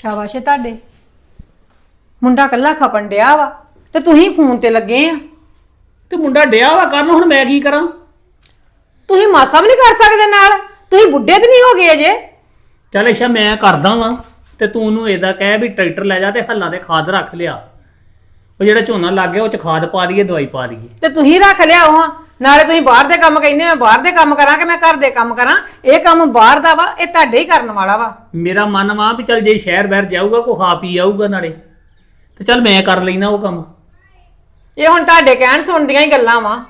ਸ਼ਾਬਾਸ਼ ਏ ਤੁਹਾਡੇ। ਮੁੰਡਾ ਕੱਲਾ ਖਪਣ ਡਿਆ ਵਾ ਤੇ ਤੁਸੀਂ ਫੋਨ ਤੇ ਲੱਗੇ ਆ। ਤੇ ਮੁੰਡਾ ਡਿਆ ਵਾ ਕਰਨ ਹੁਣ ਮੈਂ ਕੀ ਕਰਾਂ? ਤੁਸੀਂ ਮਾਸਾ ਵੀ ਨਹੀਂ ਕਰ ਸਕਦੇ ਨਾਲ ਤੁਸੀਂ ਬੁੱਢੇ ਤੇ ਨਹੀਂ ਹੋ ਗਏ ਅਜੇ। ਚੱਲ ਅੱਛਾ ਮੈਂ ਕਰਦਾ ਵਾਂ ਤੇ ਤੂੰ ਉਹਨੂੰ ਇਹਦਾ ਕਹਿ ਵੀ ਟਰੈਕਟਰ ਲੈ ਜਾ ਤੇ ਹੱਲਾਂ ਤੇ ਖਾਦ ਰੱਖ ਲਿਆ। ਉਹ ਜਿਹੜਾ ਝੋਨਾ ਲੱਗ ਗਿਆ ਉਹ ਚ ਖਾਦ ਪਾ ਦਈਏ ਦਵਾਈ ਪਾ ਦਈਏ। ਤੇ ਤੁਸੀਂ ਰੱਖ ਲਿਆਓ ਹਾਂ ਨਾਲੇ ਤੁਸੀਂ ਬਾਹਰ ਦੇ ਕੰਮ ਕਹਿੰਦੇ ਮੈਂ ਬਾਹਰ ਦੇ ਕੰਮ ਕਰਾਂ ਕਿ ਮੈਂ ਘਰ ਦੇ ਕੰਮ ਕਰਾਂ? ਇਹ ਕੰਮ ਬਾਹਰ ਦਾ ਵਾ ਇਹ ਤੁਹਾਡੇ ਹੀ ਕਰਨ ਵਾਲਾ ਵਾ। ਮੇਰਾ ਮਨ ਵਾ ਵੀ ਚੱਲ ਜੇ ਸ਼ਹਿਰ ਬਾਹਰ ਜਾਊਗਾ ਕੋ ਖਾ ਪੀ ਆਊਗਾ ਨਾਲੇ। ਤੇ ਚੱਲ ਮੈਂ ਕਰ ਲੈਣਾ ਉਹ ਕੰਮ। ਇਹ ਹੁਣ ਤੁਹਾਡੇ ਕਹਿਣ ਸੁਣਦੀਆਂ ਹੀ ਗੱਲਾਂ ਵਾ।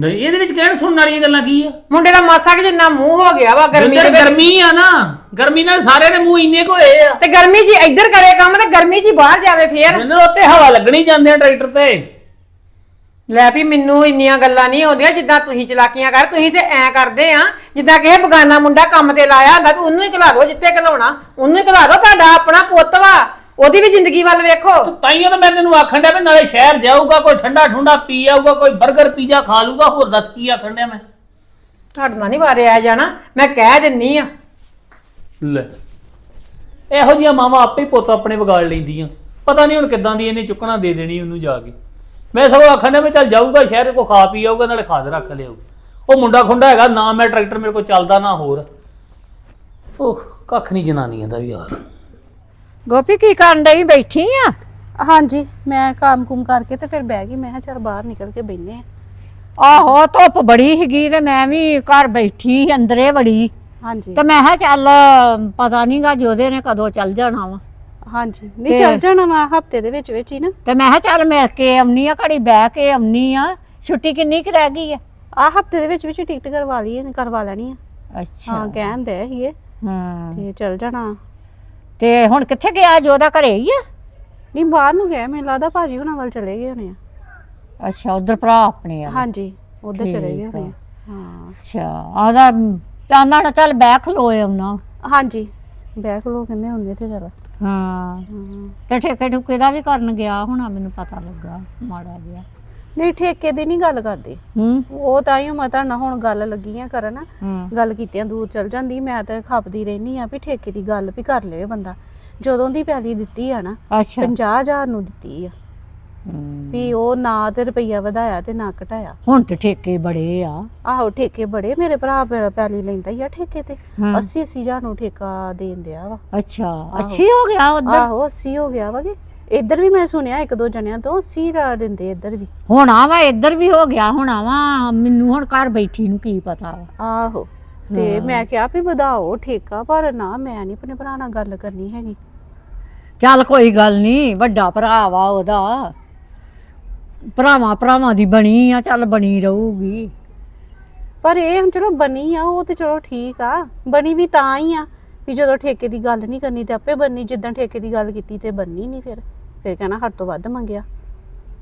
ਨਹੀਂ ਇਹਦੇ ਵਿੱਚ ਕਹਿਣ ਸੁਣਨ ਵਾਲੀਆਂ ਗੱਲਾਂ ਕੀ ਆ? ਮੁੰਡੇ ਦਾ ਮਾਸਾ ਕਿ ਜਿੰਨਾ ਮੂੰਹ ਹੋ ਗਿਆ ਵਾ ਗਰਮੀ ਦੇ ਵਿੱਚ? ਗਰਮੀ ਆ ਨਾ ਗਰਮੀ ਨਾਲ ਸਾਰੇ ਦੇ ਮੂੰਹ ਇੰਨੇ ਕੋ ਹੋਏ ਆ। ਤੇ ਗਰਮੀ 'ਚ ਇੱਧਰ ਕਰੇ ਕੰਮ ਤੇ ਗਰਮੀ 'ਚ ਹੀ ਬਾਹਰ ਜਾਵੇ ਫੇਰ। ਮੈਨੂੰ ਉੱਤੇ ਹਵਾ ਲੱਗਣੀ ਜਾਂਦੇ ਆ ਟਰੈਕਟਰ ਤੇ। ਲੈ ਵੀ ਮੈਨੂੰ ਇੰਨੀਆਂ ਗੱਲਾਂ ਨਹੀਂ ਆਉਂਦੀਆਂ ਜਿੱਦਾਂ ਤੁਸੀਂ ਚਲਾਕੀਆਂ ਕਰ ਤੁਸੀਂ ਤੇ ਐ ਕਰਦੇ ਆ ਜਿੱਦਾਂ ਕਿ ਇਹ ਬਗਾਨਾ ਮੁੰਡਾ ਕੰਮ ਤੇ ਲਾਇਆ ਹੁੰਦਾ ਵੀ ਉਹਨੂੰ ਹੀ ਘਲਾ ਦਿਓ ਜਿੱਤੇ ਘਲਾਉਣਾ ਉਹਨੂੰ ਹੀ ਘਲਾ ਦਿਓ ਤੁਹਾਡਾ ਆਪਣਾ ਪੁੱਤ ਵਾ ਉਹਦੀ ਵੀ ਜ਼ਿੰਦਗੀ ਵੱਲ ਵੇਖੋ। ਤਾਈਓ ਤਾਂ ਮੈਂ ਤੈਨੂੰ ਆਖਣ ਡਿਆ ਵੀ ਨਾਲੇ ਸ਼ਹਿਰ ਜਾਊਗਾ ਕੋਈ ਠੰਡਾ ਠੁੰਡਾ ਪੀ ਆਊਗਾ ਕੋਈ 버ਗਰ ਪੀਜ਼ਾ ਖਾ ਲੂਗਾ ਹੋਰ ਦੱਸ ਕੀ ਆਖਣ ਡਿਆ ਮੈਂ? ਤੁਹਾਡੇ ਨਾਲ ਨਹੀਂ ਵਾਰੇ ਆ ਜਾਣਾ ਮੈਂ ਕਹਿ ਦਿੰਨੀ ਆ। ਲੈ ਇਹੋ ਜਿਹੀਆਂ ਮਾਵਾਂ ਆਪੇ ਹੀ ਪੁੱਤ ਆਪਣੇ ਵਿਗਾੜ ਲੈਂਦੀਆਂ। ਪਤਾ ਨਹੀਂ ਹੁਣ ਕਿੱਦਾਂ ਦੀ ਇਹਨੇ ਚੁੱਕਣਾ ਦੇ ਦੇਣੀ ਉਹਨੂੰ ਜਾ ਕੇ। ਮੈਂ ਸਗੋਂ ਆਖਣ ਡਿਆ ਵੀ ਚੱਲ ਜਾਊਗਾ ਸ਼ਹਿਰ ਕੋ ਖਾ ਪੀ ਆਊਗਾ ਨਾਲੇ ਖਾਦ ਰੱਖ ਲਿਆਊ। ਉਹ ਮੁੰਡਾ ਖੁੰਡਾ ਹੈਗਾ ਨਾ ਮੈਂ ਟਰੈਕਟਰ ਮੇਰੇ ਕੋਲ ਚੱਲਦਾ ਨਾ ਹੋਰ। ਉਹ ਕੱਖ ਨਹੀਂ ਜਨਾਨੀਆਂ ਦਾ ਵੀ ਯਾਰ। ਗੋਪੀ ਕੀ ਕਰਨ ਡਈ ਬੈਠੀ ਆ? ਹਾਂਜੀ ਮੈਂ ਕੰਮ ਕੁਮ ਕਰਕੇ ਤੇ ਫਿਰ ਬਹਿ ਗਈ। ਮੈਂ ਕਿਹਾ ਚੱਲ ਬਾਹਰ ਨਿਕਲ ਕੇ ਬੈਨੇ ਆ ਆਹੋ ਧੁੱਪ ਬੜੀ ਸੀਗੀ ਤੇ ਮੈਂ ਵੀ ਘਰ ਬੈਠੀ ਸੀ, ਅੰਦਰੇ ਬੜੀ। ਹਾਂਜੀ। ਤੇ ਮੈਂ ਕਿਹਾ ਚੱਲ ਪਤਾ ਨਹੀਂਗਾ ਜੋਦੇ ਨੇ ਕਦੋਂ ਚੱਲ ਜਾਣਾ ਵਾ। ਹਾਂਜੀ। ਨਹੀਂ ਤੇ- ਚੱਲ ਜਾਣਾ ਵਾ ਹਫ਼ਤੇ ਦੇ ਵਿੱਚ ਵਿੱਚ ਹੀ ਨਾ। ਤੇ ਮੈਂ ਕਿਹਾ ਚੱਲ ਮਿਲ ਕੇ ਆਉਣੀ ਆ ਘੜੀ ਬਹਿ ਕੇ ਆਉਣੀ ਆ। ਛੁੱਟੀ ਕਿੰਨੀ ਕੁ ਰਹਿ ਗਈ ਆ? ਆ ਹਫ਼ਤੇ ਦੇ ਵਿੱਚ ਵਿੱਚ ਹੀ ਟਿਕਟ ਕਰਵਾ ਲਈ ਕਰਵਾ ਲੈਣੀ ਆ। ਅੱਛਾ। ਹਾਂ ਕਹਿਣ ਦੇ ਸੀਗੇ। ਹਾਂ। ਤੇ ਚੱਲ ਜਾਣਾ। ਤੇ ਹੁਣ ਕਿੱਥੇ ਗਿਆ ਜੋਦਾ ਘਰੇ ਹੀ ਆ? ਨਹੀਂ ਬਾਹਰ ਨੂੰ ਗਏ ਮੈਨੂੰ ਲੱਗਦਾ ਭਾਜੀ ਹੁਣਾਂ ਵੱਲ ਚਲੇ ਗਏ ਹੋਣੇ ਆ। ਅੱਛਾ ਉਧਰ ਭਰਾ ਆਪਣੇ ਆ। ਹਾਂਜੀ ਉਧਰ ਚਲੇ ਗਏ ਠੀਕ ਹੋਣੇ ਆ। ਹਾਂ। ਅੱਛਾ ਆਦਾ ਚਾਹੁੰਦਾ ਨਾ ਚੱਲ ਬਹਿ ਆਉਣਾ। ਹਾਂਜੀ। ਬੈਕ ਲੋ ਕਹਿੰਦੇ ਹੁੰਦੇ ਤੇ ਚੱਲ। ਹਾਂ। ਤੇ ਠੇਕੇ ਠੁਕੇ ਦਾ ਵੀ ਕਰਨ ਗਿਆ ਹੋਣਾ ਮੈਨੂੰ ਪਤਾ ਲੱਗਾ ਮਾੜਾ ਜਿਹਾ। ਨਹੀਂ ਠੇਕੇ ਦੀ ਨਹੀਂ ਗੱਲ ਕਰਦੇ। ਹੂੰ। ਉਹ ਤਾਂ ਹੀ ਮੈਂ ਤੁਹਾਡੇ ਨਾਲ ਹੁਣ ਗੱਲ ਲੱਗੀ ਆ ਕਰਨ। ਹੂੰ। ਗੱਲ ਕੀਤਿਆਂ ਦੂਰ ਚਲ ਜਾਂਦੀ ਮੈਂ ਤਾਂ ਖਪਦੀ ਰਹਿਨੀ ਆ ਵੀ ਠੇਕੇ ਦੀ ਗੱਲ ਵੀ ਕਰ ਲਵੇ ਬੰਦਾ। ਜਦੋਂ ਦੀ ਪੈਲੀ ਦਿੱਤੀ ਆ ਨਾ ਅੱਛਾ। 50000 ਨੂੰ ਦਿੱਤੀ ਆ। ਵੀ ਉਹ ਨਾ ਤੇ ਰੁਪਈਆ ਵਧਾਇਆ ਤੇ ਨਾ ਘਟਾਇਆ। ਹੁਣ ਤੇ ਠੇਕੇ ਬੜੇ ਆ। ਆਹੋ ਠੇਕੇ ਬੜੇ। ਮੇਰੇ ਭਰਾ ਪੈ- ਪੈਲੀ ਲੈਂਦਾ ਹੀ ਆ ਠੇਕੇ ਤੇ। ਹਾਂ। 80 80000 ਨੂੰ ਠੇਕਾ ਦੇਣ ਦਿਆ ਵਾ। ਅੱਛਾ ਅੱਛੀ ਹੋ ਗਿਆ ਉਧਰ? ਆਹੋ 80 ਹੋ ਗਿਆ ਵਾ ਕਿ। ਇੱਧਰ ਵੀ ਮੈਂ ਸੁਣਿਆ ਇੱਕ ਦੋ ਜਣਿਆਂ ਤੋਂ 80 ਦਾ ਦਿੰਦੇ ਇੱਧਰ ਵੀ। ਹੋਣਾ ਵਾ ਇੱਧਰ ਵੀ ਹੋ ਗਿਆ ਹੋਣਾ ਵਾ ਮੈਨੂੰ ਹੁਣ ਘਰ ਬੈਠੀ ਨੂੰ ਕੀ ਪਤਾ ਵਾ। ਆਹੋ ਤੇ ਮੈਂ ਕਿਹਾ ਵੀ ਵਧਾਓ ਠੇਕਾ ਪਰ ਨਾ ਮੈਂ ਨਹੀਂ ਆਪਣੇ ਭਰਾ ਨਾਲ ਗੱਲ ਕਰਨੀ ਹੈਗੀ। ਚੱਲ ਕੋਈ ਗੱਲ ਨਹੀਂ ਵੱਡਾ ਭਰਾ ਵਾ ਉਹਦਾ। ਭਰਾਵਾਂ ਭਰਾਵਾਂ ਦੀ ਬਣੀ ਆ ਚੱਲ ਬਣੀ ਰਹੂਗੀ। ਪਰ ਇਹ ਹੁਣ ਚਲੋ ਬਣੀ ਆ ਉਹ ਤੇ ਚਲੋ ਠੀਕ ਆ। ਬਣੀ ਵੀ ਤਾਂ ਹੀ ਆ ਵੀ ਜਦੋਂ ਠੇਕੇ ਦੀ ਗੱਲ ਨਹੀਂ ਕਰਨੀ ਤੇ ਆਪੇ ਬੰਨੀ ਜਿੱਦਾਂ ਠੇਕੇ ਦੀ ਗੱਲ ਕੀਤੀ ਤੇ ਬੰਨੀ ਨਹੀਂ ਫਿਰ। ਫਿਰ ਕਹਿਣਾ ਹੱਦ ਤੋਂ ਵੱਧ ਮੰਗਿਆ।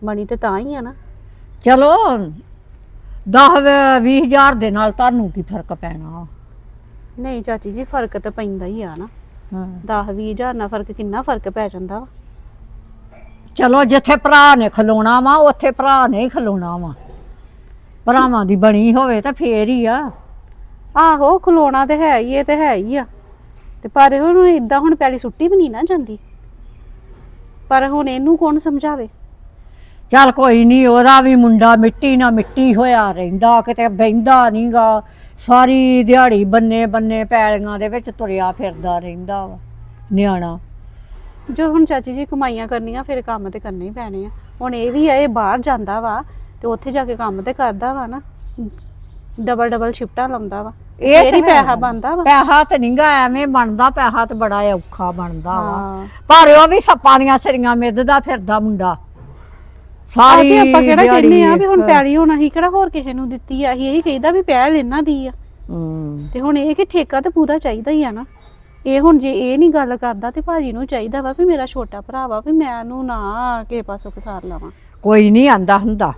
ਬਣੀ ਤੇ ਤਾਂ ਹੀ ਆ ਨਾ। ਚਲੋ 10 20000 ਦੇ ਨਾਲ ਤੁਹਾਨੂੰ ਕੀ ਫ਼ਰਕ ਪੈਣਾ ਨਹੀਂ ਚਾਚੀ ਜੀ ਫ਼ਰਕ ਤਾਂ ਪੈਂਦਾ ਹੀ ਆ ਨਾ। ਹਾਂ। 10 ਹਜ਼ਾਰ ਨਾਲ ਫ਼ਰਕ ਕਿੰਨਾ ਫ਼ਰਕ ਪੈ ਜਾਂਦਾ ਵਾ? ਚਲੋ ਜਿੱਥੇ ਭਰਾ ਨੇ ਖਲੋਣਾ ਵਾ ਉੱਥੇ ਭਰਾ ਨੇ ਹੀ ਖਲੋਣਾ ਵਾ। ਭਰਾਵਾਂ ਦੀ ਬਣੀ ਹੋਵੇ ਤਾਂ ਫੇਰ ਹੀ ਆ। ਆਹੋ ਖਲੋਣਾ ਤੇ ਹੈ ਹੀ ਇਹ ਤੇ ਹੈ ਹੀ ਆ। ਤੇ ਪਰ ਹੁਣ ਇਦਾਂ ਹੁਣ ਪੈਲੀ ਸੁੱਟੀ ਵੀ ਨਹੀਂ ਨਾ ਜਾਂਦੀ। ਪਰ ਹੁਣ ਇਹਨੂੰ ਕੌਣ ਸਮਝਾਵੇ? ਚੱਲ ਕੋਈ ਨਹੀਂ ਉਹਦਾ ਵੀ ਮੁੰਡਾ ਮਿੱਟੀ ਨਾਲ ਮਿੱਟੀ ਹੋਇਆ ਰਹਿੰਦਾ ਕਿਤੇ ਬਹਿੰਦਾ ਨਹੀਂਗਾ। ਸਾਰੀ ਦਿਹਾੜੀ ਬੰਨੇ ਬੰਨੇ ਪੈਲੀਆਂ ਦੇ ਵਿੱਚ ਤੁਰਿਆ ਫਿਰਦਾ ਰਹਿੰਦਾ ਵਾ ਨਿਆਣਾ। ਜੋ ਹੁਣ ਚਾਚੀ ਜੀ ਕਮਾਈਆਂ ਕਰਨੀਆਂ ਫਿਰ ਕੰਮ ਤੇ ਕਰਨੇ ਹੀ ਪੈਣੇ ਆ। ਹੁਣ ਇਹ ਵੀ ਆ ਇਹ ਬਾਹਰ ਜਾਂਦਾ ਵਾ ਤੇ ਉੱਥੇ ਜਾ ਕੇ ਕੰਮ ਤੇ ਕਰਦਾ ਵਾ ਨਾ। ਡਬਲ ਡਬਲ ਸ਼ਿਫਟਾਂ ਲਾਉਂਦਾ ਵਾ। ਇਹ ਤਾਂ। ਪੈਸਾ ਬਣਦਾ ਵਾ। ਪੈਸਾ ਤੇ ਨਹੀਂਗਾ ਐਵੇਂ ਬਣਦਾ ਪੈਸਾ ਤੇ ਬੜਾ ਔਖਾ ਬਣਦਾ ਵਾ। ਪਰ ਉਹ ਵੀ ਸੱਪਾਂ ਦੀਆਂ ਸਰੀਆਂ ਮਿੱਧਦਾ ਫਿਰਦਾ ਮੁੰਡਾ। ਸਾਰੀ ਆਪਾਂ ਕਿਹੜਾ ਕਹਿੰਦੇ ਆ ਵੀ ਹੁਣ। ਪੈਲੀ ਹੁਣ ਅਸੀਂ ਕਿਹੜਾ ਹੋਰ ਕਿਸੇ ਨੂੰ ਦਿੱਤੀ ਆ? ਅਸੀਂ ਇਹੀ ਕਹਿੰਦਾ ਵੀ ਪੈਲ ਇਹਨਾਂ ਦੀ ਆ। ਹੂੰ। ਤੇ ਹੁਣ ਇਹ ਕਿ ਠੇਕਾ ਤੇ ਪੂਰਾ ਚਾਹੀਦਾ ਹੀ ਆ ਨਾ। ਇਹ ਹੁਣ ਜੇ ਇਹ ਨਹੀਂ ਗੱਲ ਕਰਦਾ ਤੇ ਭਾਜੀ ਨੂੰ ਚਾਹੀਦਾ ਵਾ ਵੀ ਮੇਰਾ ਛੋਟਾ ਭਰਾ ਵਾ ਵੀ ਮੈਂ ਇਹਨੂੰ ਨਾ ਕਿਸੇ ਪਾਸੋਂ ਕਸਾਰ ਲਾਵਾਂ। ਕੋਈ ਨਹੀਂ ਆਂਦਾ ਹੁੰਦਾ।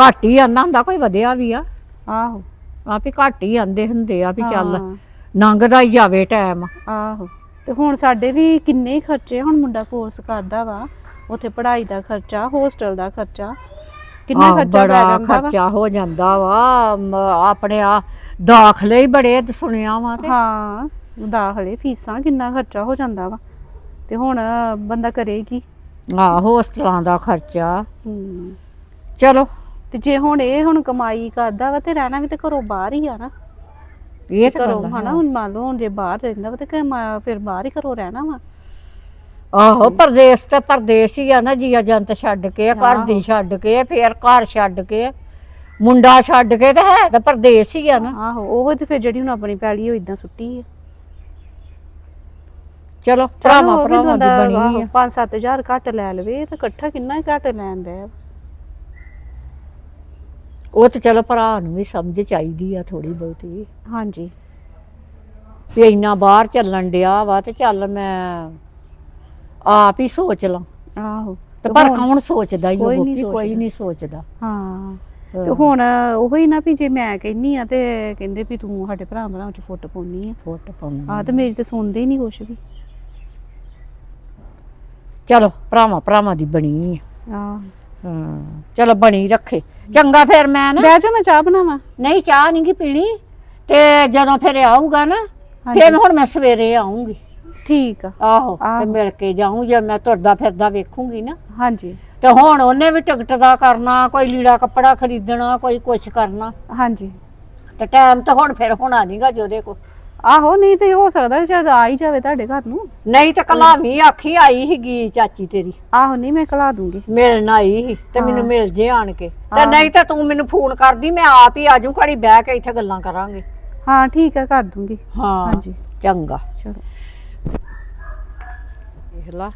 ਘੱਟ ਹੀ ਆਂਦਾ ਹੁੰਦਾ ਕੋਈ ਵਧਿਆ ਵੀ ਆ। ਆਹੋ। ਆ ਵੀ ਘੱਟ ਹੀ ਆਂਦੇ ਹੁੰਦੇ ਆ ਵੀ ਚੱਲ ਹਾਂ, ਲੰਘਦਾ ਹੀ ਜਾਵੇ ਟਾਈਮ। ਆਹੋ। ਤੇ ਹੁਣ ਸਾਡੇ ਵੀ ਕਿੰਨੇ ਹੀ ਖਰਚੇ ਹੁਣ ਮੁੰਡਾ ਕੋਰਸ ਕਰਦਾ ਵਾ ਉੱਥੇ ਪੜ੍ਹਾਈ ਦਾ ਖਰਚਾ ਹੋਸਟਲ ਦਾ ਖਰਚਾ ਕਿੰਨਾ ਆਹ, ਖਰਚਾ ਪੈ ਬੜਾ ਜਾਂਦਾ ਵਾ? ਖਰਚਾ ਹੋ ਜਾਂਦਾ ਵਾ। ਮ- ਆਪਣੇ ਆ ਦਾਖਲੇ ਹੀ ਬੜੇ ਸੁਣਿਆ ਵਾ ਤੇ। ਹਾਂ। ਦਾਖਲੇ ਫੀਸਾਂ ਕਿੰਨਾ ਖਰਚਾ ਹੋ ਜਾਂਦਾ ਵਾ। ਤੇ ਹੁਣ ਬੰਦਾ ਕਰੇ ਕੀ? ਆਹ ਹੋਸਟਲਾਂ ਦਾ ਖਰਚਾ। ਹੂੰ। ਚਲੋ। ਤੇ ਜੇ ਹੁਣ ਇਹ ਹੁਣ ਕਮਾਈ ਕਰਦਾ ਵਾ ਤੇ ਰਹਿਣਾ ਵੀ ਤੇ ਘਰੋਂ ਬਾਹਰ ਹੀ ਆ ਨਾ। ਇਹ ਤਾਂ ਘਰੋਂ। ਹਨਾ ਹੁਣ ਮੰਨ ਲਓ ਹੁਣ ਜੇ ਬਾਹਰ ਰਹਿੰਦਾ ਵਾ ਤੇ ਕਮਾ- ਫਿਰ ਬਾਹਰ ਹੀ ਘਰੋਂ ਰਹਿਣਾ ਵਾ। ਆਹੋ ਪਰਦੇਸ ਤੇ ਪਰਦੇਸ ਹੀ ਆ ਨਾ ਜੀਆ ਜੰਤ ਛੱਡ ਕੇ ਘਰ ਦੀ ਛੱਡ ਕੇ ਫੇਰ ਘਰ ਛੱਡ ਕੇ ਮੁੰਡਾ ਛੱਡ ਕੇ ਤੇ ਹੈ ਤਾਂ ਪਰਦੇਸ ਹੀ ਆ ਨਾ। ਆਹੋ ਉਹ ਤੇ ਫਿਰ ਜਿਹੜੀ ਹੁਣ ਆਪਣੀ ਪੈਲੀ ਉਹ ਇਦਾਂ ਸੁੱਟੀ ਹੈ ਚਲੋ ਚਲੋ ਭਰਾਵਾਂ ਉਹ ਵੀ ਭਰਾਵਾਂ ਦੀ ਬੰਦਾ ਬਣੀ ਆ। 5-7000 ਘੱਟ ਲੈ ਲਵੇ ਤੇ ਇਕੱਠਾ ਕਿੰਨਾ ਹੀ ਘੱਟ ਲੈਂਦਾ ਹੈ ਉਹ ਤੇ ਚਲੋ ਭਰਾ ਨੂੰ ਵੀ ਸਮਝ ਚਾਹੀਦੀ ਆ ਥੋੜੀ ਬਹੁਤੀ। ਹਾਂਜੀ। ਵੀ ਇੰਨਾ ਬਾਹਰ ਚੱਲਣ ਡਿਆ ਵਾ ਤੇ ਚੱਲ ਮੈਂ ਆਪ ਹੀ ਸੋਚ ਲਾਂ। ਆਹੋ। ਤੇ ਪਰ ਹੁਣ- ਕੌਣ ਸੋਚਦਾ ਹੀ ਕੋਈ ਉਹ ਨਹੀਂ ਕੋਈ ਸੋਚਦਾ। ਨਹੀਂ ਸੋਚਦਾ। ਹਾਂ। ਤੇ ਹਾਂ। ਹੁਣ ਉਹੀ ਨਾ ਵੀ ਜੇ ਮੈਂ ਕਹਿੰਨੀ ਆ ਤੇ ਕਹਿੰਦੇ ਵੀ ਤੂੰ ਸਾਡੇ ਭਰਾ ਭਰਾਵਾਂ ਚ ਫੁੱਟ ਪਾਉਣੀ ਆ। ਫੁੱਟ ਪਾਉਣੀ ਆ। ਤੇ ਮੇਰੀ ਤੇ ਸੁਣਦੇ ਹੀ ਨਹੀਂ ਕੁਛ ਵੀ। ਚਲੋ ਭਰਾਵਾਂ ਭਰਾਵਾਂ ਦੀ ਬਣੀ ਆ। ਹਾਂ ਚਲੋ ਬਣੀ ਰੱਖੇ। ਚੰਗਾ ਫਿਰ ਮੈਂ ਨਾ ਬਹਿ ਜਾ ਮੈਂ ਚਾਹ ਬਣਾਵਾਂ। ਨਹੀਂ ਚਾਹ ਨਹੀਂ ਗੀ ਪੀਣੀ। ਤੇ ਜਦੋਂ ਫਿਰ ਆਊਗਾ ਨਾ। ਫਿਰ ਹੁਣ ਮੈਂ ਸਵੇਰੇ ਆਉਂਗੀ ਠੀਕ ਆ। ਆਹੋ ਤੇ। ਮਿਲ ਕੇ ਜਾਊਂ ਜੇ ਮੈਂ ਤੁਰਦਾ ਫਿਰਦਾ ਵੇਖੂੰਗੀ ਨਾ। ਹਾਂਜੀ। ਤੇ ਹੁਣ ਉਹਨੇ ਵੀ ਟਿਕਟ ਦਾ ਕਰਨਾ ਕੋਈ ਲੀੜਾ ਕੱਪੜਾ ਖਰੀਦਣਾ ਕੋਈ ਕੁਛ ਕਰਨਾ। ਹਾਂਜੀ। ਤੇ ਟਾਈਮ ਤਾਂ ਹੁਣ ਫਿਰ ਹੋਣਾ ਨਹੀਂਗਾ ਜਿਹਦੇ ਕੋ ਆਹੋ ਨਹੀਂ ਤੇ ਹੋ ਸਕਦਾ ਜਦ ਆ ਹੀ ਜਾਵੇ ਤੁਹਾਡੇ ਘਰ ਨੂੰ। ਨਹੀਂ ਤੇ ਕਲਾਮੀ ਆਖੀ ਆਈ ਸੀਗੀ ਚਾਚੀ ਤੇਰੀ। ਆਹੋ ਨਹੀਂ ਮੈਂ ਕਲਾ ਦੂੰਗੀ। ਮਿਲਣ ਆਈ ਸੀ ਤੇ ਮੈਨੂੰ ਹਾਂ। ਮਿਲ ਜੇ ਆਣ ਕੇ। ਤੇ ਹਾਂ। ਨਹੀਂ ਤਾਂ ਤੂੰ ਮੈਨੂੰ ਫੋਨ ਕਰਦੀ ਮੈਂ ਆਪ ਹੀ ਆਜੂ ਘੜੀ ਬਹਿ ਕੇ ਇੱਥੇ ਗੱਲਾਂ ਕਰਾਂਗੇ। ਹਾਂ ਠੀਕ ਆ ਕਰ ਦੂੰਗੀ। ਹਾਂ ਹਾਂਜੀ। ਚੰਗਾ। ਚਲੋ। ਵੇਖ ਲਾ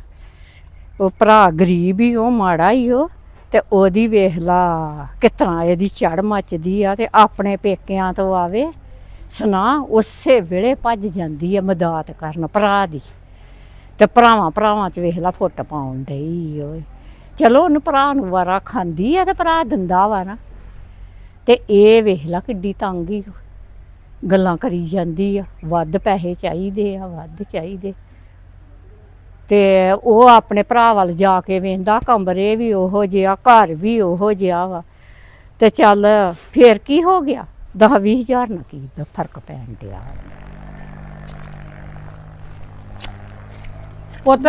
ਉਹ ਭਰਾ ਗਰੀਬ ਹੀ ਉਹ ਮਾੜਾ ਹੀ ਉਹ ਤੇ ਉਹਦੀ ਵੇਖ ਲਾ ਕਿਸ ਤਰ੍ਹਾਂ ਇਹਦੀ ਚੜ ਮੱਚਦੀ ਆ ਤੇ ਆਪਣੇ ਪੇਕਿਆਂ ਤੋਂ ਆਵੇ। ਸੁਨਾ ਉਸੇ ਵੇਲੇ ਭੱਜ ਜਾਂਦੀ ਆ ਮਦਦ ਕਰਨ ਭਰਾ ਦੀ। ਤੇ ਭਰਾਵਾਂ ਭਰਾਵਾਂ ਚ ਵੇਖ ਲਾ ਫੁੱਟ ਪਾਉਣ ਡਈ ਓਏ। ਚਲੋ ਉਹਨੂੰ ਭਰਾ ਨੂੰ ਵਾਰਾ ਖਾਂਦੀ ਆ ਤੇ ਭਰਾ ਦਿੰਦਾ ਵਾ ਨਾ। ਤੇ ਇਹ ਵੇਖ ਲਾ ਕਿੱਡੀ ਤੰਗ ਹੀ ਗੱਲਾਂ ਕਰੀ ਜਾਂਦੀ ਆ। ਵੱਧ ਪੈਸੇ ਚਾਹੀਦੇ ਆ, ਵੱਧ ਚਾਹੀਦੇ। ਤੇ ਉਹ ਆਪਣੇ ਭਰਾ ਵੱਲ ਜਾ ਕੇ ਵੇਂਦਾ ਕਮਰੇ ਵੀ ਉਹੋ ਜਿਹਾ, ਘਰ ਵੀ ਉਹੋ ਜਿਹਾ ਵਾ। ਤੇ ਚੱਲ ਫੇਰ ਕੀ ਹੋ ਗਿਆ? 10 ਹਜ਼ਾਰ ਨਾਲ ਕੀ ਫ਼ਰਕ ਪੈਣ ਡਿਆ। ਪੁੱਤ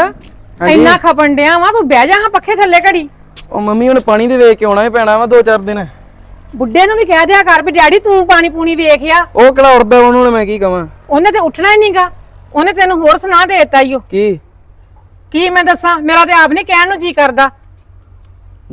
ਇੰਨਾ ਖਪਣ ਡਿਆ ਵਾ ਤੂੰ ਬਹਿ ਜਾ ਹਾਂ ਪੱਖੇ ਥੱਲੇ ਘੜੀ। ਉਹ ਮੰਮੀ ਹੁਣ ਪਾਣੀ ਦੇ ਵੇਖ ਕੇ ਆਉਣਾ ਹੀ ਪੈਣਾ ਵਾ ਦੋ ਚਾਰ ਦਿਨ। ਬੁੱਢੇ ਨੂੰ ਵੀ ਕਹਿ ਦਿਆ ਕਰ ਵੀ ਡੈਡੀ ਤੂੰ ਪਾਣੀ ਪੂਣੀ ਵੇਖਿਆ। ਉਹ ਕਿਹੜਾ ਉੜਦਾ ਉਹਨੂੰ ਹੁਣ ਮੈਂ ਕੀ ਕਵਾਂ? ਉਹਨੇ ਤੇ ਉੱਠਣਾ ਹੀ ਨਹੀਂਗਾ ਉਹਨੇ ਤੈਨੂੰ ਹੋਰ ਸੁਣਾ ਦੇ ਦਿੱਤਾ ਈ ਓ। ਕੀ? ਕੀ ਮੈਂ ਦੱਸਾਂ? ਮੇਰਾ ਤੇ ਆਪ ਨਹੀਂ ਕਹਿਣ ਨੂੰ ਜੀ ਕਰਦਾ।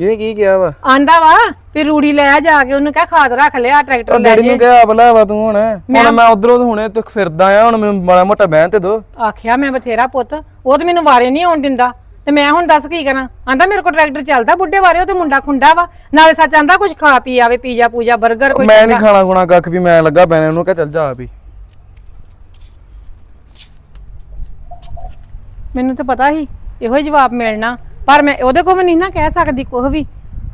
ਇਹ ਕੀ ਕਿਹਾ ਵਾ? ਆਂਦਾ ਵਾ ਵੀ ਰੂੜੀ ਲੈ ਜਾ ਕੇ ਉਹਨੂੰ ਕਹਿ ਖਾਦ ਰੱਖ ਲਿਆ ਟਰੈਕਟਰ ਲੈ ਡੈਡੀ ਜੇ। ਨੂੰ ਕਿਹਾ ਬਲਾ ਵਾ ਤੂੰ ਹੁਣ। ਹੁਣ ਮੈਂ ਉਧਰੋਂ ਹੁਣੇ ਤੱਕ ਫਿਰਦਾ ਆ ਹੁਣ ਮੈਨੂੰ ਮਾੜਾ ਮੋਟਾ ਬਹਿਣ ਤੇ ਦੋ। ਆਖਿਆ ਮੈਂ ਬਥੇਰਾ ਪੁੱਤ ਉਹ ਤੇ ਮੈਨੂੰ ਵਾਰੇ ਨਹੀਂ ਆਉਣ ਦਿੰਦਾ। ਤੇ ਮੈਂ ਹੁਣ ਦੱਸ ਕੀ ਕਰਾਂ? ਆਂਦਾ ਮੇਰੇ ਕੋਲ ਟਰੈਕਟਰ ਚੱਲਦਾ ਬੁੱਢੇ ਵਾਰੇ ਉਹ ਤੇ ਮੁੰਡਾ ਖੁੰਡਾ ਵਾ। ਨਾਲੇ ਸੱਚ ਆਂਦਾ ਕੁਝ ਖਾ ਪੀ ਆਵੇ ਪੀਜ਼ਾ ਪੂਜਾ 버ਗਰ ਕੋਈ ਮੈਂ ਨਹੀਂ ਚੰਗਾ। ਖਾਣਾ ਖੁਣਾ ਕੱਖ ਵੀ ਮੈਂ ਲੱਗਾ ਪੈਣੇ ਉਹਨੂੰ ਕਹ ਚੱਲ ਜਾ ਆ ਵੀ। ਮੈਨੂੰ ਤਾਂ ਪਤਾ ਸੀ ਇਹੋ ਹੀ ਜਵਾਬ ਮਿਲਣਾ। ਪਰ ਮੈਂ ਉਹਦੇ ਕੋਲ ਵੀ ਨਹੀਂ ਨਾ ਕਹਿ ਸਕਦੀ ਕੁਝ ਵੀ।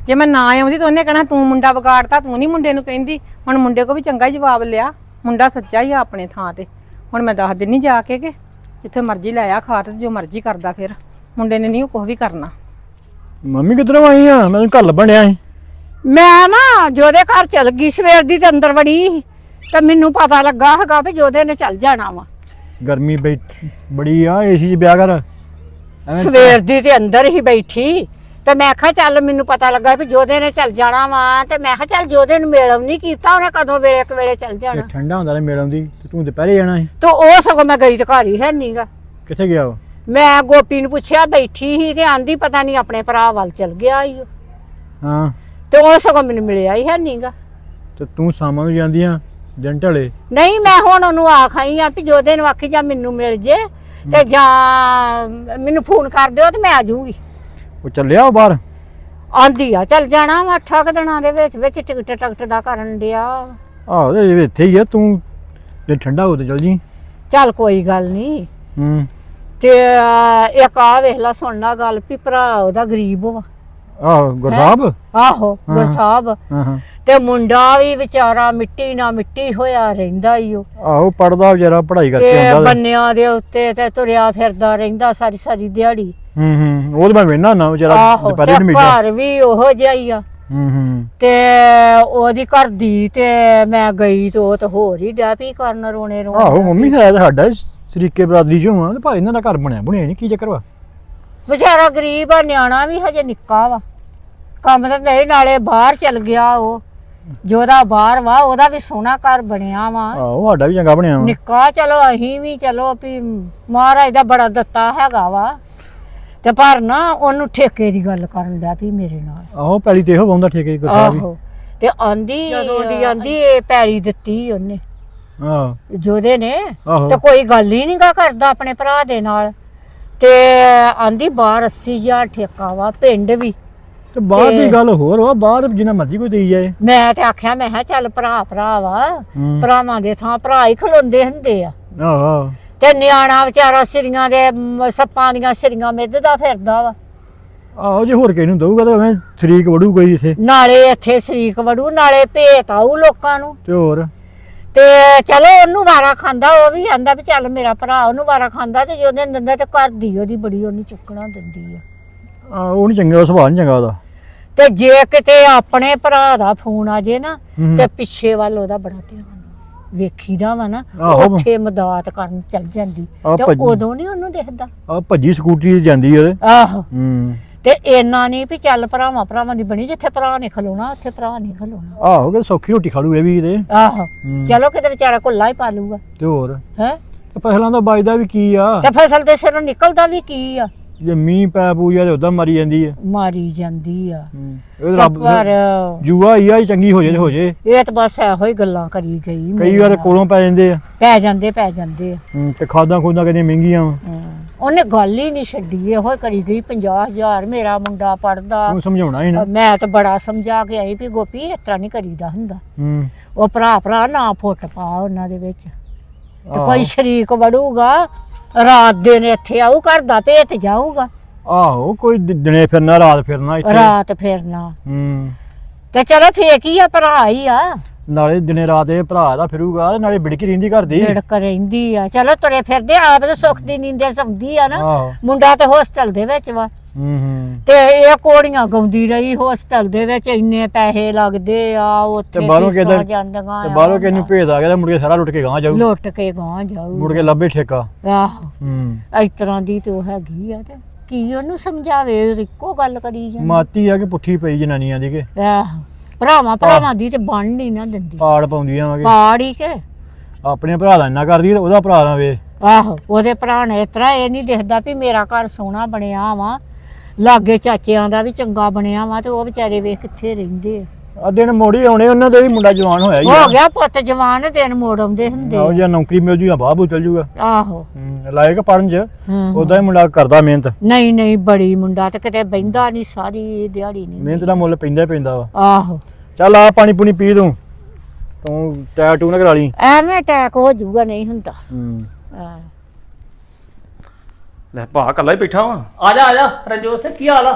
ਜੇ ਮੈਂ ਨਾ ਆਉਂਦੀ ਤਾਂ ਉਹਨੇ ਕਹਿਣਾ ਤੂੰ ਮੁੰਡਾ ਵਿਗਾੜਤਾ ਤੂੰ ਨਹੀਂ ਮੁੰਡੇ ਨੂੰ ਕਹਿੰਦੀ। ਹੁਣ ਮੁੰਡੇ ਕੋ ਵੀ ਚੰਗਾ ਹੀ ਜਵਾਬ ਲਿਆ। ਮੁੰਡਾ ਸੱਚਾ ਹੀ ਆ ਆਪਣੇ ਥਾਂ ਤੇ। ਹੁਣ ਮੈਂ ਦੱਸ ਦਿੰਨੀ ਜਾ ਕੇ ਕਿ ਜਿੱਥੇ ਮਰਜ਼ੀ ਲੈ ਆ ਖਾ ਤੇ ਜੋ ਮਰਜ਼ੀ ਕਰਦਾ ਫਿਰ। ਮੁੰਡੇ ਨੇ ਨਹੀਂ ਉਹ ਕੁਝ ਵੀ ਕਰਨਾ। ਮੰਮੀ ਕਿੱਧਰੋਂ ਆਈ ਆ? ਮੈਨੂੰ ਘਰ ਲੱਭਣ ਸੀ। ਮੈਂ ਨਾ ਜੋਦੇ ਘਰ ਚਲ ਗਈ ਸਵੇਰ ਦੀ ਤੇ ਅੰਦਰ ਵੜੀ ਤੇ ਮੈਨੂੰ ਪਤਾ ਲੱਗਾ ਹੈਗਾ ਵੀ ਜੋਦੇ ਨੇ ਚੱਲ ਜਾਣਾ ਵਾ। ਗਰਮੀ ਬਈ ਬੜੀ ਆ ਏਸੀ 'ਚ ਬਿਆ ਕਰ। ਸਵੇਰ ਦੀ ਤੇ ਅੰਦਰ ਹੀ ਬੈਠੀ। ਤੇ ਮੈਂ ਕਿਹਾ ਚੱਲ ਮੈਨੂੰ ਪਤਾ ਲੱਗਾ ਵੀ ਜੋਦੇ ਨੇ ਚੱਲ ਜਾਣਾ ਵਾ। ਤੇ ਮੈਂ ਕਿਹਾ ਚੱਲ ਜੋਦੇ ਨੂੰ ਮੇਲਮ ਨਹੀਂ ਕੀਤਾ ਉਹਨੇ ਕਦੋਂ ਵੇਲੇ ਇੱਕ ਵੇਲੇ ਚੱਲ ਜਾਣਾ। ਠੰਡਾ ਹੁੰਦਾ ਨੇ ਮੇੜਾਂ ਦੀ ਤੇ ਤੂੰ ਦੁਪਹਿਰੇ ਜਾਣਾ ਸੀ? ਤੇ ਉਹ ਸਗੋਂ ਮੈਂ ਗਈ ਤੇ ਘਰ ਹੀ ਹੈ ਨਹੀਂਗਾ ਕਿੱਥੇ ਗਿਆ ਉਹ? ਮੈਂ ਗੋਪੀ ਨੂੰ ਪੁੱਛਿਆ ਬੈਠੀ ਸੀ ਤੇ ਆਂਦੀ ਪਤਾ ਨਹੀਂ ਆਪਣੇ ਭਰਾ ਵੱਲ ਚਲ ਗਿਆ ਓ। ਹਾਂ। ਤੇ ਉਹ ਸਗੋਂ ਮੈਨੂੰ ਮਿਲਿਆ ਹੀ ਹੈ ਨਹੀਂਗਾ ਤੇ ਤੂੰ ਸ਼ਾਮਾਂ ਨੂੰ ਜਾਂਦੀ ਆ ਢਲੇ? ਨਹੀਂ ਮੈਂ ਹੁਣ ਉਹਨੂੰ ਆਖਾਈ ਆ ਵੀ ਜੋਦੇ ਨੂੰ ਆਖੀ ਜਾਂ ਮੈਨੂੰ ਮਿਲ ਜੇ। ਤੇ ਜਾਂ ਮੈਨੂੰ ਫੋਨ ਕਰ ਦਿਓ ਤੇ ਮੈਂ ਆ ਜਾਊਂਗੀ। ਉਹ ਚੱਲਿਆ ਉਹ ਬਾਹਰ? ਆਂਦੀ ਆ ਚੱਲ ਜਾਣਾ ਵਾ ਅੱਠਾਂ ਕੁ ਦਿਨਾਂ ਦੇ ਵਿੱਚ ਵਿੱਚ ਟਿਕਟ ਟਿਕਟ ਦਾ ਕਰਨ ਡਿਆ। ਆਹੋ ਤੇ ਇੱਥੇ ਹੀ ਆ ਤੂੰ ਜੇ ਠੰਡਾ ਹੋ ਤੇ ਚੱਲ ਜੀ। ਚੱਲ ਕੋਈ ਗੱਲ ਨਹੀਂ ਹੂੰ। ਤੇ ਅਹ, ਇੱਕ ਆ ਵੇਖ ਲਾ ਸੁਣ ਲਾ ਗੱਲ ਵੀ ਭਰਾ ਉਹਦਾ ਗਰੀਬ ਵਾ। ਆਹੋ ਗੁਰਸਾਹਿਬ? ਆਹੋ ਹਾਂ। ਗੁਰਸਾਹਿਬ। ਹਾਂ ਹਾਂ। ਤੇ ਮੁੰਡਾ ਵੀ ਵਿਚਾਰਾ ਮਿੱਟੀ ਨਾਲ ਮਿੱਟੀ ਹੋਇਆ ਰਹਿੰਦਾ ਈ ਉਹ ਆਹੋ ਪੜਦਾ ਵਿਚਾਰਾ ਪੜ੍ਹਾਈ ਕਰਕੇ ਤੇ ਆਉਂਦਾ ਬੰਨਿਆਂ ਦੇ ਉੱਤੇ ਤੇ ਤੁਰਿਆ ਫਿਰਦਾ ਰਹਿੰਦਾ ਸਾਰੀ ਸਾਰੀ ਦਿਹਾੜੀ। ਹੂੰ ਹੂੰ ਉਹ ਤਾਂ ਮੈਂ ਵੇਖਣਾ ਨਾ ਵਿਚਾਰਾ ਆਹੋ ਦੁਪਹਿਰੇ ਤੇ ਨੂੰ ਮਿਲਦਾ ਘਰ ਵੀ ਉਹੋ ਜਿਹਾ ਹੀ ਆ। ਹੂੰ ਹੂੰ। ਤੇ ਉਹਦੀ ਘਰ ਦੀ ਤੇ ਮੈਂ ਗਈ ਤੇ ਉਹ ਤਾਂ ਹੋਰ ਹੀ ਡੈ ਪਈ ਕਰਨ ਰੋਣੇ ਰੋਣੇ ਆਹੋ ਮੰਮੀ ਹੈ ਤਾਂ ਸਾਡਾ ਸਰੀਕੇ ਬਰਾਦਰੀ ਚੋਂ ਆ ਤੇ ਭਾਈ ਇਹਨਾਂ ਦਾ ਘਰ ਬਣਿਆ ਬਣਿਆ ਨਹੀਂ ਕੀ ਚੱਕਰ ਵਾ? ਵਿਚਾਰਾ ਗਰੀਬ ਆ ਨਿਆਣਾ ਵੀ ਹਜੇ ਨਿੱਕਾ ਵਾ। ਕੰਮ ਤਾਂ ਨਹੀਂ ਨਾਲੇ ਬਾਹਰ ਚਲ ਗਿਆ ਉਹ। ਜਿਹਦਾ ਬਾਹਰ ਵਾ ਉਹਦਾ ਵੀ ਸੋਹਣਾ ਘਰ ਬਣਿਆ ਵਾ। ਆਹੋ ਸਾਡਾ ਵੀ ਚੰਗਾ ਬਣਿਆ ਵਾ। ਨਿੱਕਾ ਚਲੋ ਅਸੀਂ ਵੀ ਚਲੋ ਵੀ ਮਹਾਰਾਜ ਦਾ ਬੜਾ ਦਿੱਤਾ ਹੈਗਾ ਵਾ। ਤੇ ਪਰ ਨਾ ਉਹਨੂੰ ਠੇਕੇ ਦੀ ਗੱਲ ਕਰਨ ਲੱਗ ਪਈ ਮੇਰੇ ਨਾਲ। ਆਹੋ ਪਹਿਲੀ ਤੇ ਇਹੋ ਬਹੁੰਦਾ ਠੇਕੇ ਕਰਦਾ ਵੀ। ਆਹੋ ਤੇ ਆਂਦੀ ਜਦੋਂ ਦੀ ਆਂਦੀ। ਇਹ ਪੈਲੀ ਦਿੱਤੀ ਉਹਨੇ। ਆਹ। ਜੋਦੇ ਨੇ ਆਹੋ। ਤੇ ਕੋਈ ਗੱਲ ਹੀ ਨਹੀਂਗਾ ਕਰਦਾ ਆਪਣੇ ਭਰਾ ਦੇ ਨਾਲ। ਤੇ ਆਂਦੀ ਬਾਹਰ 80000 ਠੇਕਾ ਵਾ ਪਿੰਡ ਵੀ। ਤੇ ਬਾਹਰ ਦੀ ਗੱਲ ਹੋਰ ਵਾ ਬਾਹਰ ਜਿੰਨਾ ਮਰਜ਼ੀ ਕੋਈ ਦੇਈ ਜਾਏ। ਮੈਂ ਤੇ ਆਖਿਆ ਮੈਂ ਕਿਹਾ ਚੱਲ ਭਰਾ ਭਰਾ ਵਾ ਹੂੰ। ਭਰਾਵਾਂ ਦੇ ਥਾਂ ਭਰਾ ਹੀ ਖਲੋਂਦੇ ਹੁੰਦੇ ਆ। ਆਹੋ। ਤੇ ਨਿਆਣਾ ਵਿਚਾਰਾ ਸਿਰੀਆਂ ਦੇ ਮ, ਸੱਪਾਂ ਦੀਆਂ ਸਿਰੀਆਂ ਮਿੱਧਦਾ ਫਿਰਦਾ ਵਾ। ਆਹੋ ਜੇ ਹੋਰ ਕਿਸੇ ਨੂੰ ਦਊਗਾ ਤਾਂ ਐਵੇਂ ਸ਼ਰੀਕ ਵੜੂ ਕੋਈ ਇੱਥੇ। ਨਾਲੇ ਇੱਥੇ ਸ਼ਰੀਕ ਵੜੂ ਨਾਲੇ ਭੇਤ ਆਊ ਲੋਕਾਂ ਨੂੰ। ਤੇ ਹੋਰ? ਤੇ ਚਲੋ ਉਹਨੂੰ ਵਾਰਾ ਖਾਂਦਾ ਉਹ ਵੀ ਆਂਦਾ ਵੀ ਚੱਲ ਮੇਰਾ ਭਰਾ ਉਹਨੂੰ ਵਾਰਾ ਖਾਂਦਾ ਤੇ ਜੇ ਉਹਨੇ ਦਿੰਦਾ ਤੇ ਘਰ ਦੀ ਉਹਦੀ ਬੜੀ ਉਹਨੂੰ ਚੁੱਕਣਾ ਦਿੰਦੀ ਆ। ਆਹ ਉਹ ਨਹੀਂ ਚੰਗਾ ਉਹ ਸੁਭਾਅ ਨਹੀਂ ਚੰਗਾ ਉਹਦਾ। ਤੇ ਜੇ ਕਿਤੇ ਆਪਣੇ ਭਰਾ ਦਾ ਫੋਨ ਆ ਜੇ ਨਾ ਹੂੰ। ਤੇ ਪਿੱਛੇ ਵੱਲ ਉਹਦਾ ਬੜਾ ਧਿਆਨ ਵੇਖੀਦਾ ਵਾ ਨਾ ਆਹੋ। ਉੱਥੇ ਮਦਦ ਕਰਨ ਚੱਲ ਜਾਂਦੀ। ਆਹ ਤੇ ਭੱਜ- ਉਦੋਂ ਨਹੀਂ ਉਹਨੂੰ ਦਿਖਦਾ। ਆ ਭੱਜੀ ਸਕੂਟਰੀ ਤੇ ਜਾਂਦੀ ਉਹਦੇ। ਆਹੋ। ਹੂੰ। ਤੇ ਇੰਨਾ ਨਹੀਂ ਵੀ ਚੱਲ ਭਰਾਵਾਂ ਭਰਾਵਾਂ ਦੀ ਬਣੀ ਜਿੱਥੇ ਭਰਾ ਨੇ ਖਲੋਣਾ ਉੱਥੇ ਭਰਾ ਨਹੀਂ ਖਲੋਣਾ। ਆਹੋ ਕਿ ਸੌਖੀ ਰੋਟੀ ਖਾ ਲੂ ਇਹ ਵੀ ਤੇ। ਆਹੋ। ਹੂੰ। ਚਲੋ ਕਿਤੇ ਵਿਚਾਰਾ ਕੁੱਲਾ ਹੀ ਪਾ ਲੂਗਾ ਤੇ ਹੋਰ? ਹੈ? ਤੇ ਫਸਲਾਂ ਦਾ ਬਾਜਦਾ ਵੀ ਕੀ ਆ? ਤੇ ਫਸਲ ਦੇ ਸਿਰੋਂ ਨਿਕਲਦਾ ਵੀ ਕੀ ਆ? ਜੇ ਮੀਂਹ ਪੈ ਪੂਜਾ ਤੇ ਉਦਾਂ ਮਰੀ ਜਾਂਦੀ ਆ। ਮਾਰੀ ਜਾਂਦੀ ਆ। ਹੂੰ। ਇਹ ਰੱਬ ਪਰ ਜੂਆ ਹੀ ਆ ਇਹ ਚੰਗੀ ਹੋ ਜੇ ਹੋ ਜੇ। ਇਹ ਤਾਂ ਬਸ ਇਹੋ ਹੀ ਗੱਲਾਂ ਕਰੀ ਗਈ ਕਈ ਮੇਰੇ ਵਾਰ ਨਾਲ। ਕੋਲੋਂ ਪੈ ਜਾਂਦੇ ਆ। ਪੈ ਜਾਂਦੇ ਪੈ ਜਾਂਦੇ ਆ। ਹੂੰ, ਤੇ ਖਾਦਾਂ ਖੁਦਾਂ ਕਿੰਨੀਆਂ ਮਹਿੰਗੀਆਂ ਵਾ। ਹਾਂ। ਉਹਨੇ ਗੱਲ ਹੀ ਨਹੀਂ ਛੱਡੀ ਇਹੋ ਹੀ ਕਰੀ ਗਈ 50000 ਮੇਰਾ ਮੁੰਡਾ ਪੜਦਾ ਤੂੰ ਸਮਝਾਉਣਾ ਹੀ ਨਾ। ਮੈਂ ਤਾਂ ਬੜਾ ਸਮਝਾ ਕੇ ਆਈ ਵੀ ਗੋਪੀ ਇਸ ਤਰ੍ਹਾਂ ਨਹੀਂ ਕਰੀਦਾ ਹੁੰਦਾ। ਹੂੰ। ਉਹ ਭਰਾ ਭਰਾ ਨਾ ਫੁੱਟ ਪਾ ਉਹਨਾਂ ਦੇ ਵਿੱਚ। ਤੇ ਆਹੋ। ਕੋਈ ਸ਼ਰੀਕ ਵੜੂਗਾ ਰਾਤ ਦੇ ਨੇ ਇੱਥੇ ਆਊ ਘਰ ਦਾ ਭੇਤ ਜਾਊਗਾ। ਆਹੋ ਕੋਈ ਦਿ- ਦਿਨੇ ਫਿਰਨਾ ਰਾਤ ਫਿਰਨਾ ਇੱਥੇ। ਰਾਤ ਫਿਰਨਾ। ਹੂੰ। ਤੇ ਚਲੋ ਫੇਕ ਹੀ ਆ ਭਰਾ ਹੀ ਆ। ਨਾਲੇ ਦਿਨੇ ਰਾਤ ਇਹ ਭਰਾ ਦਾ ਫਿਰੂਗਾ ਤੇ ਨਾਲੇ ਬਿੜਕੀ ਰਹਿੰਦੀ ਘਰ ਦੀ। ਰਹਿੰਦੀ ਆ। ਚਲੋ ਤੁਰੇ ਫਿਰਦੇ ਆਪ ਤੇ ਸੁੱਖ ਦੀ ਨੀਂਦੇ ਸੌਂਦੀ ਆ ਨਾ। ਆਹੋ। ਮੁੰਡਾ ਤੇ ਹੋਸਟਲ ਦੇ ਵਿੱਚ ਵਾ। ਹੂੰ ਹੂੰ ਤੇ ਇਹ ਕੋੜੀਆਂ ਗਾਉਂਦੀ ਰਹੀ ਹੋਸਟਲ ਦੇ ਵਿੱਚ ਇੰਨੇ ਪੈਸੇ ਲੱਗਦੇ ਆ ਉੱਥੇ ਤੇ ਬਾਹਰੋਂ ਕਿੱਦਾਂ- ਜਾਂਦੀਆਂ ਤੇ ਬਾਹਰੋਂ ਕਿਸ ਨੂੰ ਭੇਜ ਆ ਗਿਆ ਮੁੜ ਕੇ ਸਾਰਾ ਲੁੱਟ ਕੇ ਗਾਂ ਜਾਊ। ਲੁੱਟ ਕੇ ਗਾਂ ਜਾਊ। ਮੁੜ ਕੇ ਲੱਭੇ ਠੇਕਾ। ਆਹੋ। ਹੂੰ। ਇਸ ਤਰ੍ਹਾਂ ਦੀ ਤੇ ਉਹ ਹੈਗੀ ਆ ਤੇ ਕੀ ਉਹਨੂੰ ਸਮਝਾਵੇ ਇੱਕੋ ਗੱਲ ਕਰੀ ਜਾਂਦੀ। ਮਾਤੀ ਆ ਕਿ ਪੁੱਠੀ ਪਈ ਜਨਾਨੀਆਂ ਦੀ ਕਿ? ਆਹੋ। ਭਰਾਵਾਂ ਭਰਾਵਾਂ ਦੀ ਤੇ ਬਣ ਨਹੀਂ ਨਾ ਦਿੰਦੀ। ਪਾੜ ਪਾਉਂਦੀਆਂ ਵਾਂਗੇ ਪਾੜੀ ਕੇ। ਆਪਣੇ ਭਰਾ ਦਾ ਇੰਨਾ ਕਰਦੀ ਤੇ ਉਹਦਾ ਭਰਾ ਨਾ ਵੇ। ਆਹੋ। ਉਹਦੇ ਭਰਾ ਨੇ ਇਸ ਤਰ੍ਹਾਂ ਇਹ ਨਹੀਂ ਦਿਖਦਾ ਵੀ ਮੇਰਾ ਘਰ ਸੋਹਣਾ ਬਣਿਆ ਵਾ। ਲਾਗੇ ਚਾਚਿਆਂ ਦਾ ਵੀ ਚੰਗਾ ਬਣਿਆ ਵਾ ਤੇ ਉਹ ਵਿਚਾਰੇ ਵੇਖ ਕਿੱਥੇ ਰਹਿੰਦੇ ਆ। ਆ ਦਿਨ ਮੋੜੀ ਆਉਣੇ ਉਹਨਾਂ ਦੇ ਵੀ ਮੁੰਡਾ ਜਵਾਨ ਹੋਇਆ ਹੀ ਹੋ ਗਿਆ ਪੁੱਤ ਜਵਾਨ ਦਿਨ ਮੋੜ ਆਉਂਦੇ ਹੁੰਦੇ ਆਹੋ ਜੇ ਨੌਕਰੀ ਮਿਲ ਜੂਗਾ ਬਾਹਬੂ ਚਲ ਜੂਗਾ। ਆਹੋ। ਲਾਇਕ ਪੜਨ ਚ। ਉਦਾਂ ਹੀ ਮੁੰਡਾ ਕਰਦਾ ਮਿਹਨਤ। ਨਹੀਂ ਨਹੀਂ ਬੜੀ ਮੁੰਡਾ ਤੇ ਕਿਤੇ ਬੈਂਦਾ ਨਹੀਂ ਸਾਰੀ ਦਿਹਾੜੀ ਨਹੀਂ ਮਿਹਨਤ ਦਾ ਮੁੱਲ ਪੈਂਦਾ ਪੈਂਦਾ ਵਾ। ਆਹੋ। ਚੱਲ ਆ ਪਾਣੀ ਪੂਣੀ ਪੀ ਤੂੰ। ਤੂੰ ਟੈਟੂ ਨਾ ਕਰਾ ਲਈ। ਐਵੇਂ ਅਟੈਕ ਹੋ ਜਾਊਗਾ ਨਹੀਂ ਹੁੰਦਾ। ਹੂੰ। ਹਾਂ। ਲੈ ਭਾ ਕੱਲਾ ਹੀ ਬੈਠਾ ਵਾ। ਆ ਜਾ ਆ ਜਾ, ਰਣਜੋਤ ਸਿੰਘ, ਕੀ ਹਾਲ ਆ?